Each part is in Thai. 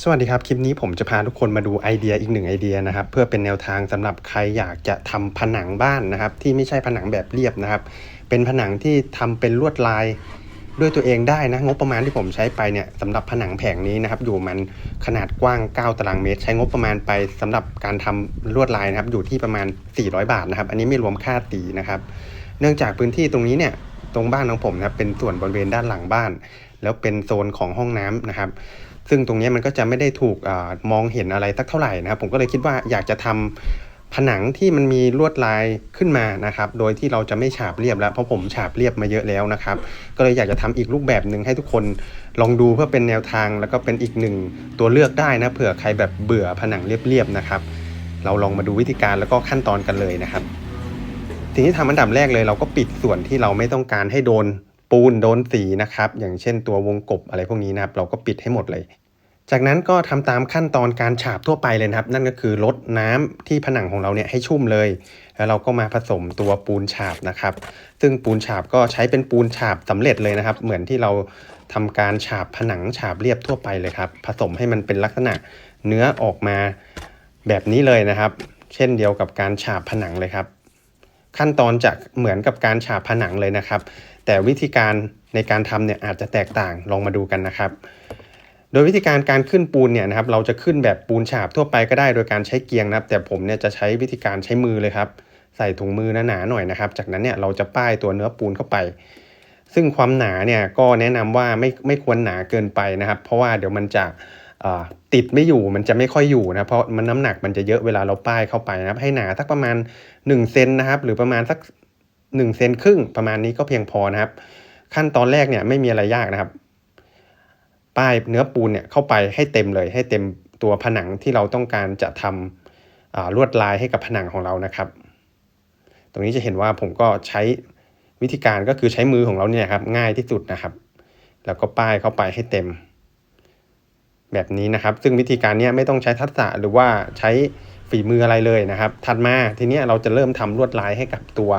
สวัสดีครับ คลิปนี้ผมจะพาทุกคนมาดูไอเดียอีกหนึ่งไอเดียนะครับ เพื่อเป็นแนวทางสำหรับใครอยากจะทำผนังบ้านนะครับ ที่ไม่ใช่ผนังแบบเรียบนะครับ เป็นผนังที่ทำเป็นลวดลายด้วยตัวเองได้นะงบประมาณที่ผมใช้ไปเนี่ยสำหรับผนังแผงนี้นะครับ อยู่มันขนาดกว้าง 9 ตารางเมตร ใช้งบประมาณไปสำหรับการทำลวดลายนะครับ อยู่ที่ประมาณ 400 บาทนะครับ อันนี้ไม่รวมค่าตีนะครับ เนื่องจากพื้นที่ตรงนี้เนี่ยตรงบ้านของผมนะครับเป็นส่วนบริเวณด้านหลังบ้าน แล้วเป็นโซนของห้องน้ำนะครับ ซึ่งตรงนี้มันก็จะไม่ได้ถูกอมองเห็นอะไรสักเท่าไหร่นะครับ ผมก็เลยคิดว่าอยากจะทำผนังที่มันมีลวดลายขึ้นมานะครับ โดยที่เราจะไม่ฉาบเรียบแล้วเพราะผมฉาบเรียบมาเยอะแล้วนะครับ ก็เลยอยากจะทำอีกรูปแบบหนึ่งให้ทุกคนลองดูเพื่อเป็นแนวทางแล้วก็เป็นอีกหนึ่งตัวเลือกได้นะเผื่อใครแบบเบื่อผนังเรียบๆนะครับ เราลองมาดูวิธีการแล้วก็ขั้นตอนกันเลยนะครับสิ่งที่ทำอันดับแรกเลยเราก็ปิดส่วนที่เราไม่ต้องการให้โดนปูนโดนสีนะครับ อย่างเช่นตัววงกบอะไรพวกนี้นะครับ เราก็ปิดให้หมดเลย จากนั้นก็ทำตามขั้นตอนการฉาบทั่วไปเลยนะครับ นั่นก็คือลดน้ำที่ผนังของเราเนี่ยให้ชุ่มเลย แล้วเราก็มาผสมตัวปูนฉาบนะครับ ซึ่งปูนฉาบก็ใช้เป็นปูนฉาบสำเร็จเลยนะครับ เหมือนที่เราทำการฉาบผนังฉาบเรียบทั่วไปเลยครับ ผสมให้มันเป็นลักษณะเนื้อออกมาแบบนี้เลยนะครับ เช่นเดียวกับการฉาบผนังเลยครับ ขั้นตอนจะเหมือนกับการฉาบผนังเลยนะครับ แต่วิธีการในการทำเนี่ยอาจจะแตกต่างลองมาดูกันนะครับ โดยวิธีการการขึ้นปูนเนี่ยนะครับเราจะขึ้นแบบปูนฉาบทั่วไปก็ได้โดยการใช้เกียงนะครับ แต่ผมเนี่ยจะใช้วิธีการใช้มือเลยครับ ใส่ถุงมือหนาๆหน่อยนะครับ จากนั้นเนี่ยเราจะป้ายตัวเนื้อปูนเข้าไป ซึ่งความหนาเนี่ยก็แนะนำว่าไม่ไม่ควรหนาเกินไปนะครับ เพราะว่าเดี๋ยวมันจะติดไม่อยู่มันจะไม่ค่อยอยู่นะเพราะมันน้ำหนักมันจะเยอะเวลาเราป้ายเข้าไปนะครับ ให้หนาสักประมาณ1เซนนะครับ หรือประมาณสัก1เซนครึ่งประมาณนี้ก็เพียงพอนะครับ ขั้นตอนแรกเนี่ยไม่มีอะไรยากนะครับ ป้ายเนื้อปูนเนี่ยเข้าไปให้เต็มเลย ให้เต็มตัวผนังที่เราต้องการจะทำลวดลายให้กับผนังของเรานะครับ ตรงนี้จะเห็นว่าผมก็ใช้วิธีการก็คือใช้มือของเราเนี่ยครับง่ายที่สุดนะครับ แล้วก็ป้ายเข้าไปให้เต็ม แบบนี้นะครับ ซึ่งวิธีการนี้ไม่ต้องใช้ทักษะหรือว่าใช้ฝีมืออะไรเลยนะครับ ถัดมาทีนี้เราจะเริ่มทำลวดลายให้กับตัว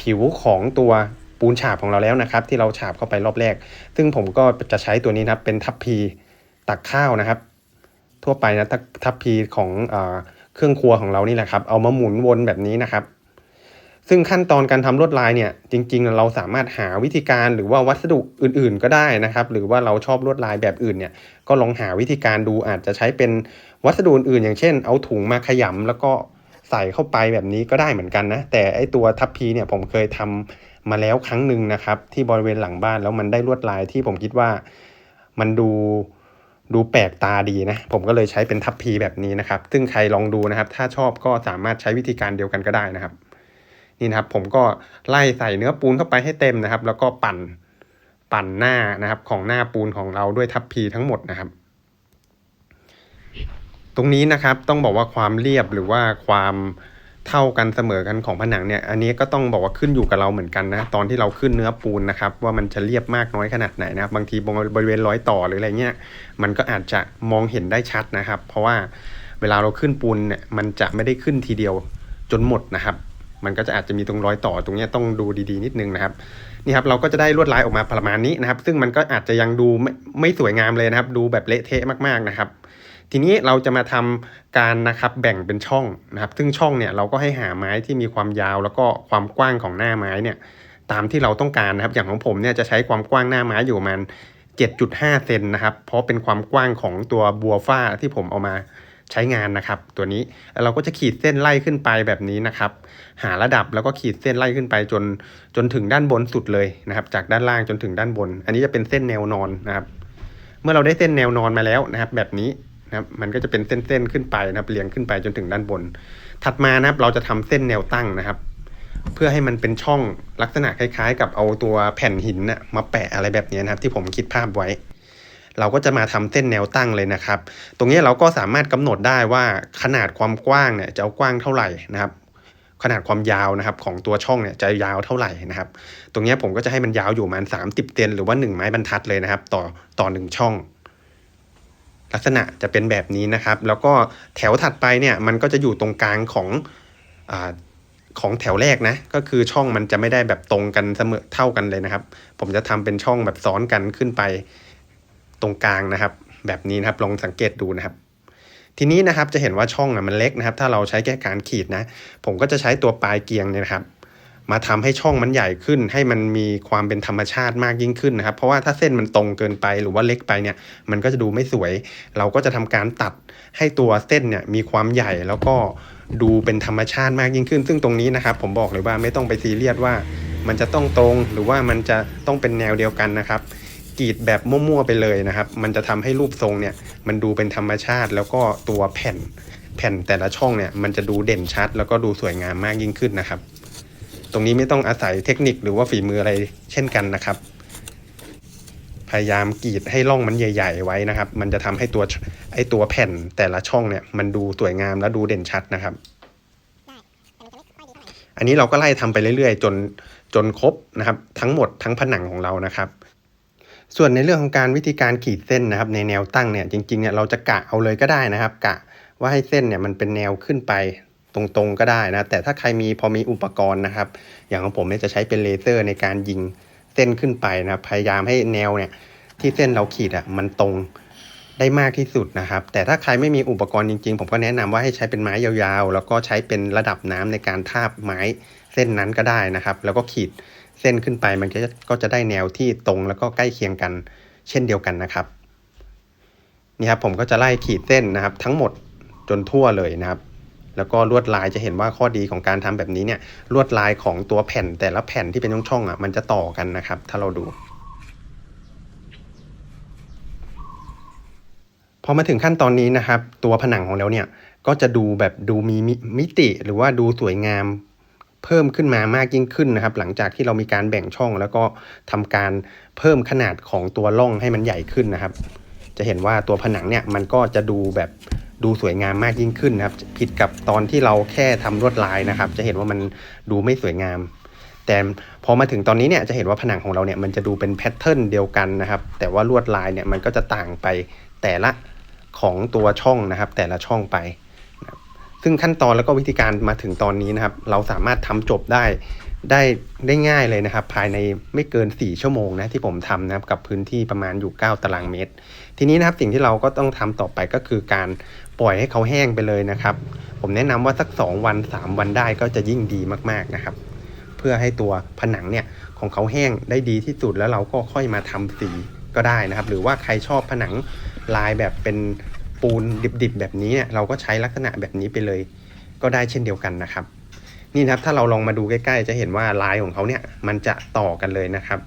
ผิวของตัว ปูนฉาบของเราแล้วนะครับ ที่เราฉาบเข้าไปรอบแรก ซึ่งผมก็จะใช้ตัวนี้นะครับเป็นทัพพีตักข้าวนะครับ ทั่วไปนะทัพพีของอเครื่องครัวของเรานี่แหละครับ เอามาหมุนวนแบบนี้นะครับ ซึ่งขั้นตอนการทำลวดลายเนี่ย จริง ๆ เราสามารถหาวิธีการหรือว่าวัสดุอื่น ๆ ก็ได้นะครับ หรือว่าเราชอบลวดลายแบบอื่นเนี่ย ก็ลองหาวิธีการดูอาจจะใช้เป็นวัสดุอื่นอย่างเช่น เอาถุงมาขยำแล้วก็ใส่เข้าไปแบบนี้ก็ได้เหมือนกันนะ แต่ไอตัวทัพพีเนี่ยผมเคยทำ มาแล้วครั้งหนึ่งนะครับ ที่บริเวณหลังบ้านแล้วมันได้ลวดลายที่ผมคิดว่ามันดูดูแปลกตาดีนะ ผมก็เลยใช้เป็นทัพพีแบบนี้นะครับ ซึ่งใครลองดูนะครับ ถ้าชอบก็สามารถใช้วิธีการเดียวกันก็ได้นะครับ นี่นะครับผมก็ไล่ใส่เนื้อปูนเข้าไปให้เต็มนะครับ แล้วก็ปั่นปั่นหน้านะครับ ของหน้าปูนของเราด้วยทัพพีทั้งหมดนะครับ ตรงนี้นะครับต้องบอกว่าความเรียบหรือว่าความ เท่ากันเสมอกันของผนังเนี่ย อันนี้ก็ต้องบอกว่าขึ้นอยู่กับเราเหมือนกันนะ ตอนที่เราขึ้นเนื้อปูนนะครับ ว่ามันจะเรียบมากน้อยขนาดไหนนะครับ บางทีบริเวณร้อยต่อหรืออะไรเงี้ย มันก็อาจจะมองเห็นได้ชัดนะครับ เพราะว่าเวลาเราขึ้นปูนเนี่ย มันจะไม่ได้ขึ้นทีเดียวจนหมดนะครับ มันก็จะอาจจะมีตรงร้อยต่อตรงนี้ต้องดูดีๆนิดนึงนะครับ นี่ครับเราก็จะได้ลวดลายออกมาประมาณนี้นะครับ ซึ่งมันก็อาจจะยังดูไม่ไม่สวยงามเลยนะครับ ดูแบบเละเทะมากๆนะครับ ทีนี้เราจะมาทำการนะครับแบ่งเป็นช่องนะครับ ซึ่งช่องเนี่ยเราก็ให้หาไม้ที่มีความยาวแล้วก็ความกว้างของหน้าไม้เนี่ยตามที่เราต้องการนะครับ อย่างของผมเนี่ยจะใช้ความกว้างหน้าไม้อยู่ประมาณ7.5 เซนนะครับ เพราะเป็นความกว้างของตัวบัวฝ้าที่ผมเอามาใช้งานนะครับ ตัวนี้เราก็จะขีดเส้นไล่ขึ้นไปแบบนี้นะครับ หาระดับแล้วก็ขีดเส้นไล่ขึ้นไปจนจนถึงด้านบนสุดเลยนะครับ จากด้านล่างจนถึงด้านบน อันนี้จะเป็นเส้นแนวนอนนะครับ เมื่อเราได้เส้นแนวนอนมาแล้วนะครับ แบบนี้ นะครับมันก็จะเป็นเส้นๆขึ้นไปนะครับเรียงขึ้นไปจนถึงด้านบน ถัดมานะครับเราจะทำเส้นแนวตั้งนะครับ เพื่อให้มันเป็นช่องลักษณะคล้ายๆ กับเอาตัวแผ่นหินนะมาแปะอะไรแบบนี้นะครับ ที่ผมคิดภาพไว้ เราก็จะมาทำเส้นแนวตั้งเลยนะครับ ตรงนี้เราก็สามารถกำหนดได้ว่าขนาดความกว้างเนี่ยจะเอากว้างเท่าไหร่นะครับขนาดความยาวนะครับของตัวช่องเนี่ยจะยาวเท่าไหร่นะครับ ตรงนี้ผมก็จะให้มันยาวอยู่ประมาณ 30 เซนหรือว่า 1 ไม้บรรทัดเลยนะครับ ต่อต่อ 1 ช่อง ลักษณะจะเป็นแบบนี้นะครับ แล้วก็แถวถัดไปเนี่ยมันก็จะอยู่ตรงกลางของอของแถวแรกนะ ก็คือช่องมันจะไม่ได้แบบตรงกันเสมอเท่ากันเลยนะครับ ผมจะทำเป็นช่องแบบซ้อนกันขึ้นไปตรงกลางนะครับ แบบนี้นะครับลองสังเกตดูนะครับ ทีนี้นะครับจะเห็นว่าช่องนะมันเล็กนะครับ ถ้าเราใช้แค่การขีดนะ ผมก็จะใช้ตัวปลายเกียงเนี่ยนะครับ มาทำให้ช่องมันใหญ่ขึ้น ให้มันมีความเป็นธรรมชาติมากยิ่งขึ้นนะครับ เพราะว่าถ้าเส้นมันตรงเกินไปหรือว่าเล็กไปเนี่ย มันก็จะดูไม่สวย เราก็จะทำการตัดให้ตัวเส้นเนี่ยมีความใหญ่แล้วก็ดูเป็นธรรมชาติมากยิ่งขึ้น ซึ่งตรงนี้นะครับ ผมบอกเลยว่าไม่ต้องไปซีเรียสว่า มันจะต้องตรงหรือว่ามันจะต้องเป็นแนวเดียวกันนะครับกรีดแบบมั่วๆไปเลยนะครับ มันจะทำให้รูปทรงเนี่ยมันดูเป็นธรรมชาติแล้วก็ตัวแผ่นแผ่นแต่ละช่องเนี่ยมันจะดูเด่นชัด แล้วก็ดูสวยงามมากยิ่งขึ้นนะครับ ตรงนี้ไม่ต้องอาศัยเทคนิคหรือว่าฝีมืออะไรเช่นกันนะครับ พยายามกรีดให้ร่องมันใหญ่ ๆ ไว้นะครับ มันจะทำให้ตัวไอตัวแผ่นแต่ละช่องเนี่ย มันดูสวยงามและดูเด่นชัดนะครับ อันนี้เราก็ไล่ทำไปเรื่อยๆ จนจนครบนะครับ ทั้งหมดทั้งผนังของเรานะครับส่วนในเรื่องของการวิธีการขีดเส้นนะครับในแนวตั้งเนี่ยจริงๆเนี่ยเราจะกะเอาเลยก็ได้นะครับ กะว่าให้เส้นเนี่ยมันเป็นแนวขึ้นไป ตรงๆก็ได้นะ แต่ถ้าใครมีพอมีอุปกรณ์นะครับ อย่างของผมเนี่ยจะใช้เป็นเลเซอร์ในการยิงเส้นขึ้นไปนะพยายามให้แนวเนี่ยที่เส้นเราขีดอะมันตรงได้มากที่สุดนะครับ แต่ถ้าใครไม่มีอุปกรณ์จริงๆ ผมก็แนะนำว่าให้ใช้เป็นไม้ยาวๆ แล้วก็ใช้เป็นระดับน้ำในการทาบไม้เส้นนั้นก็ได้นะครับ แล้วก็ขีดเส้นขึ้นไปมันก็จะก็จะได้แนวที่ตรงแล้วก็ใกล้เคียงกัน เช่นเดียวกันนะครับนี่ครับผมก็จะไล่ขีดเส้นนะครับ ทั้งหมดจนทั่วเลยนะครับ แล้วก็ลวดลายจะเห็นว่าข้อดีของการทำแบบนี้เนี่ยลวดลายของตัวแผ่นแต่ละแผ่นที่เป็นช่องๆอะมันจะต่อกันนะครับ ถ้าเราดูพอมาถึงขั้นตอนนี้นะครับ ตัวผนังของเราเนี่ยก็จะดูแบบดูมีมิติหรือว่าดูสวยงามเพิ่มขึ้นมามากยิ่งขึ้นนะครับ หลังจากที่เรามีการแบ่งช่องแล้วก็ทำการเพิ่มขนาดของตัวร่องให้มันใหญ่ขึ้นนะครับ จะเห็นว่าตัวผนังเนี่ยมันก็จะดูแบบ ดูสวยงามมากยิ่งขึ้นนะครับ ผิดกับตอนที่เราแค่ทำลวดลายนะครับ จะเห็นว่ามันดูไม่สวยงาม แต่พอมาถึงตอนนี้เนี่ยจะเห็นว่าผนังของเราเนี่ยมันจะดูเป็นแพทเทิร์นเดียวกันนะครับ แต่ว่าลวดลายเนี่ยมันก็จะต่างไปแต่ละของตัวช่องนะครับ แต่ละช่องไป ซึ่งขั้นตอนแล้วก็วิธีการมาถึงตอนนี้นะครับ เราสามารถทำจบได้ ได้ได้ง่ายเลยนะครับ ภายในไม่เกิน 4 ชั่วโมงนะที่ผมทำนะครับกับพื้นที่ประมาณอยู่ 9 ตารางเมตร ทีนี้นะครับสิ่งที่เราก็ต้องทำต่อไปก็คือการปล่อยให้เขาแห้งไปเลยนะครับ ผมแนะนำว่าสัก 2 วัน 3 วันได้ก็จะยิ่งดีมากๆนะครับ เพื่อให้ตัวผนังเนี่ยของเขาแห้งได้ดีที่สุดแล้วเราก็ค่อยมาทำสีก็ได้นะครับ หรือว่าใครชอบผนังลายแบบเป็นปูนดิบๆ แบบนี้เนี่ยเราก็ใช้ลักษณะแบบนี้ไปเลย ก็ได้เช่นเดียวกันนะครับ นี่นะครับ ถ้าเราลองมาดูใกล้ ๆ จะเห็นว่าลายของเขาเนี่ย มันจะต่อกันเลยนะครับ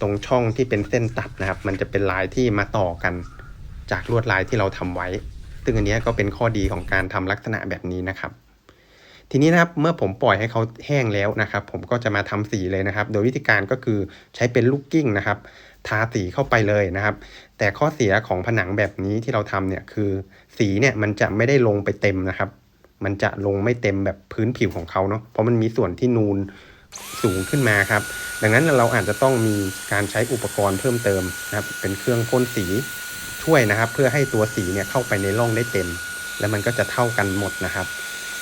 ตรงช่องที่เป็นเส้นตัดนะครับ มันจะเป็นลายที่มาต่อกัน จากลวดลายที่เราทำไว้ ซึ่งอันนี้ก็เป็นข้อดีของการทำลักษณะแบบนี้นะครับ ทีนี้นะครับเมื่อผมปล่อยให้เขาแห้งแล้วนะครับ ผมก็จะมาทำสีเลยนะครับ โดยวิธีการก็คือใช้เป็นลูกกิ้งนะครับทาสีเข้าไปเลยนะครับ แต่ข้อเสียของผนังแบบนี้ที่เราทำเนี่ยคือ สีเนี่ยมันจะไม่ได้ลงไปเต็มนะครับ มันจะลงไม่เต็มแบบพื้นผิวของเขาเนาะเพราะมันมีส่วนที่นูนสูงขึ้นมาครับ ดังนั้นเราอาจจะต้องมีการใช้อุปกรณ์เพิ่มเติมนะครับ เป็นเครื่องพ่นสีช่วยนะครับ เพื่อให้ตัวสีเนี่ยเข้าไปในร่องได้เต็ม แล้วมันก็จะเท่ากันหมดนะครับ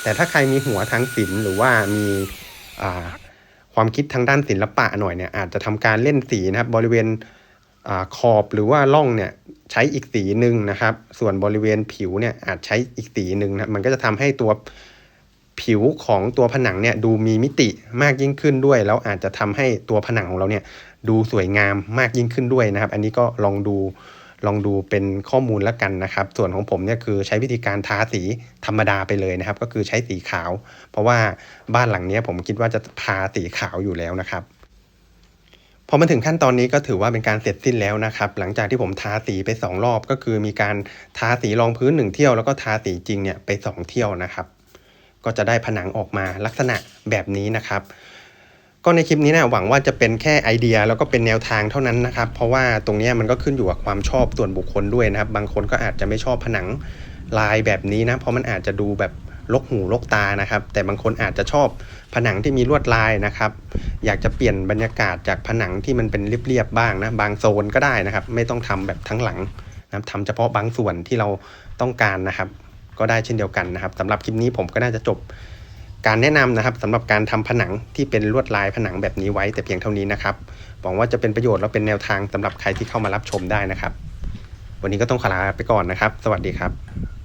แต่ถ้าใครมีหัวทางศิลป์หรือว่ามีความคิดทางด้านศิลปะหน่อยเนี่ยอาจจะทำการเล่นสีนะครับบริเวณ อขอบหรือว่าร่องเนี่ยใช้อีกสีหนึ่งนะครับ ส่วนบริเวณผิวเนี่ยอาจใช้อีกสีหนึ่งนะมันก็จะทำให้ตัวผิวของตัวผนังเนี่ยดูมีมิติมากยิ่งขึ้นด้วย แล้วอาจจะทำให้ตัวผนังของเราเนี่ยดูสวยงามมากยิ่งขึ้นด้วยนะครับ อันนี้ก็ลองดูลองดูเป็นข้อมูลแล้วกันนะครับ ส่วนของผมเนี่ยคือใช้วิธีการทาสีธรรมดาไปเลยนะครับ ก็คือใช้สีขาว เพราะว่าบ้านหลังนี้ผมคิดว่าจะทาสีขาวอยู่แล้วนะครับ พอมาถึงขั้นตอนนี้ก็ถือว่าเป็นการเสร็จสิ้นแล้วนะครับ หลังจากที่ผมทาสีไป 2 รอบก็คือมีการทาสีรองพื้น 1 เที่ยวแล้วก็ทาสีจริงเนี่ยไป 2 เที่ยวนะครับ ก็จะได้ผนังออกมาลักษณะแบบนี้นะครับ ก็ในคลิปนี้นะหวังว่าจะเป็นแค่ไอเดียแล้วก็เป็นแนวทางเท่านั้นนะครับ เพราะว่าตรงนี้มันก็ขึ้นอยู่กับความชอบส่วนบุคคลด้วยนะครับ บางคนก็อาจจะไม่ชอบผนังลายแบบนี้นะเพราะมันอาจจะดูแบบ ลกหูลกตานะครับ แต่บางคนอาจจะชอบผนังที่มีลวดลายนะครับ อยากจะเปลี่ยนบรรยากาศจากผนังที่มันเป็นเรียบๆบ้างนะบางโซนก็ได้นะครับ ไม่ต้องทำแบบทั้งหลังนะครับทำเฉพาะบางส่วนที่เราต้องการนะครับ ก็ได้เช่นเดียวกันนะครับสำหรับคลิปนี้ผมก็น่าจะจบการแนะนำนะครับสำหรับการทำผนังที่เป็นลวดลายผนังแบบนี้ไว้แต่เพียงเท่านี้นะครับหวังว่าจะเป็นประโยชน์และเป็นแนวทางสำหรับใครที่เข้ามารับชมได้นะครับ วันนี้ก็ต้องขอลาไปก่อนนะครับ สวัสดีครับ